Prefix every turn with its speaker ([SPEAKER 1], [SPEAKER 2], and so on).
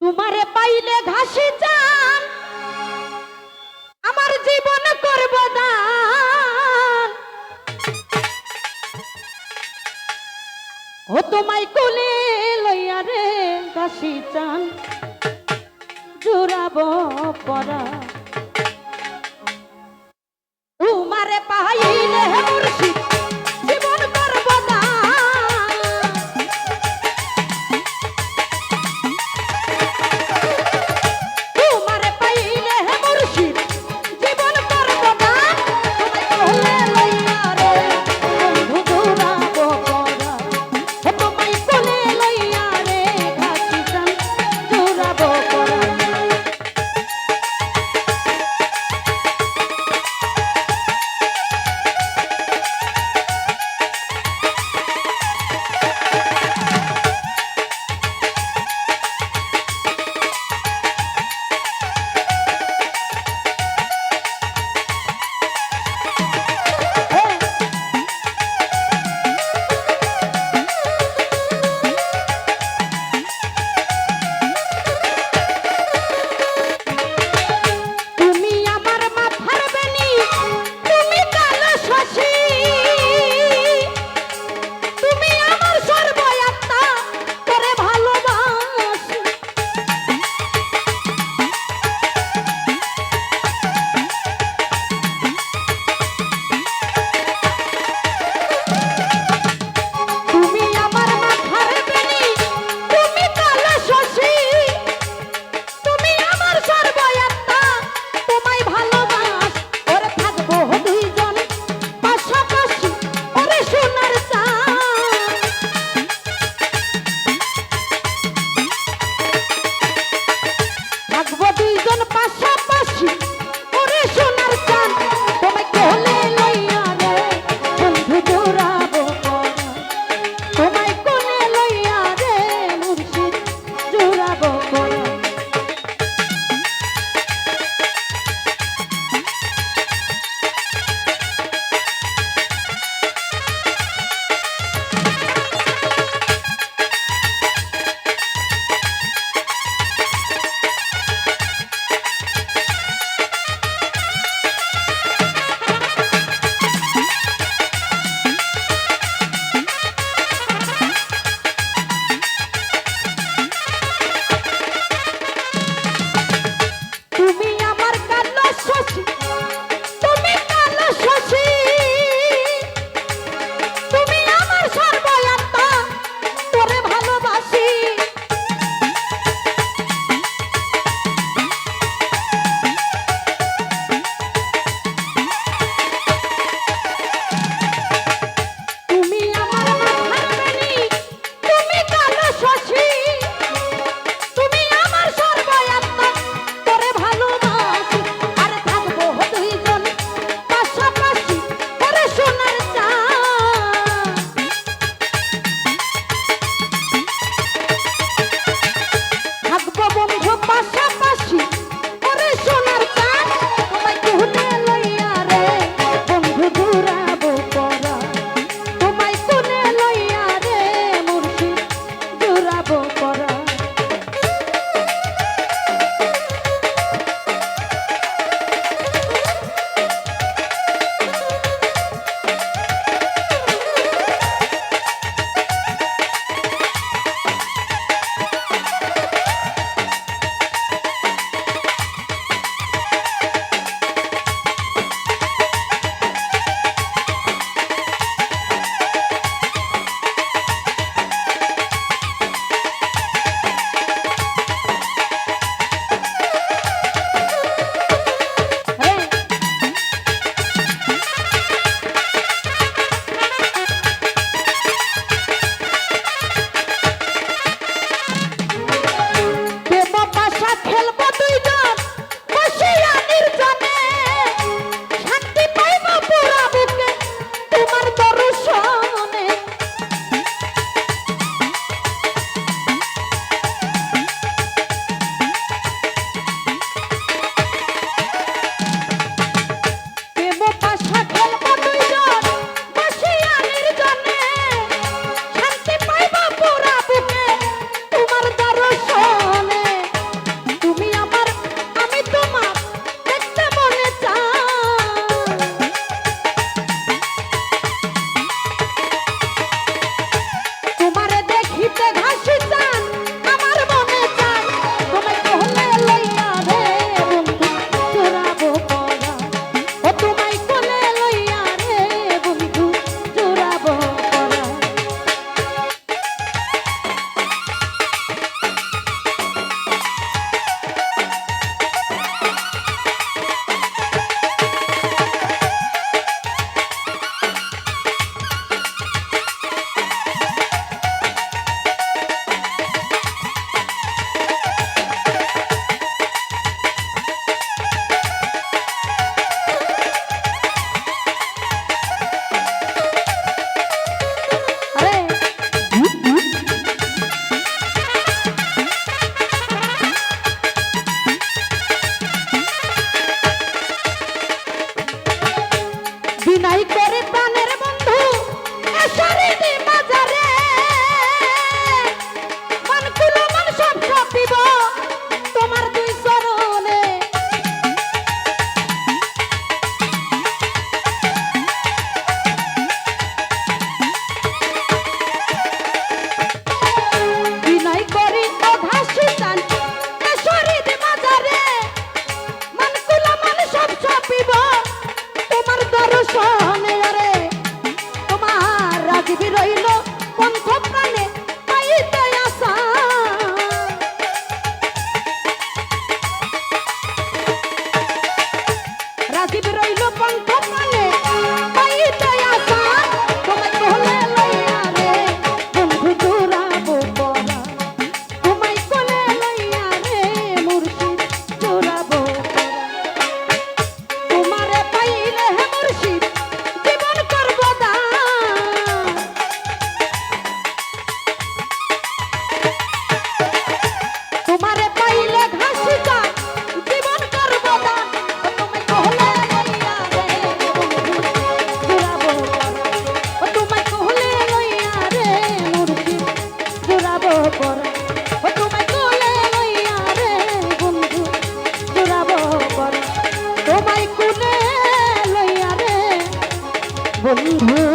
[SPEAKER 1] তোমারে পাইলে ঘাসি চান। আমার জীবন করব দান। ও তোমায় কোলে লইয়া রে ঘাসি চান। জুড়াব পরা। তোমারে পাইলে মুর্শিদ ওরা নাই করে প্রাণের বন্ধু এসারে রাখিব রইল পন্থ বন্ধু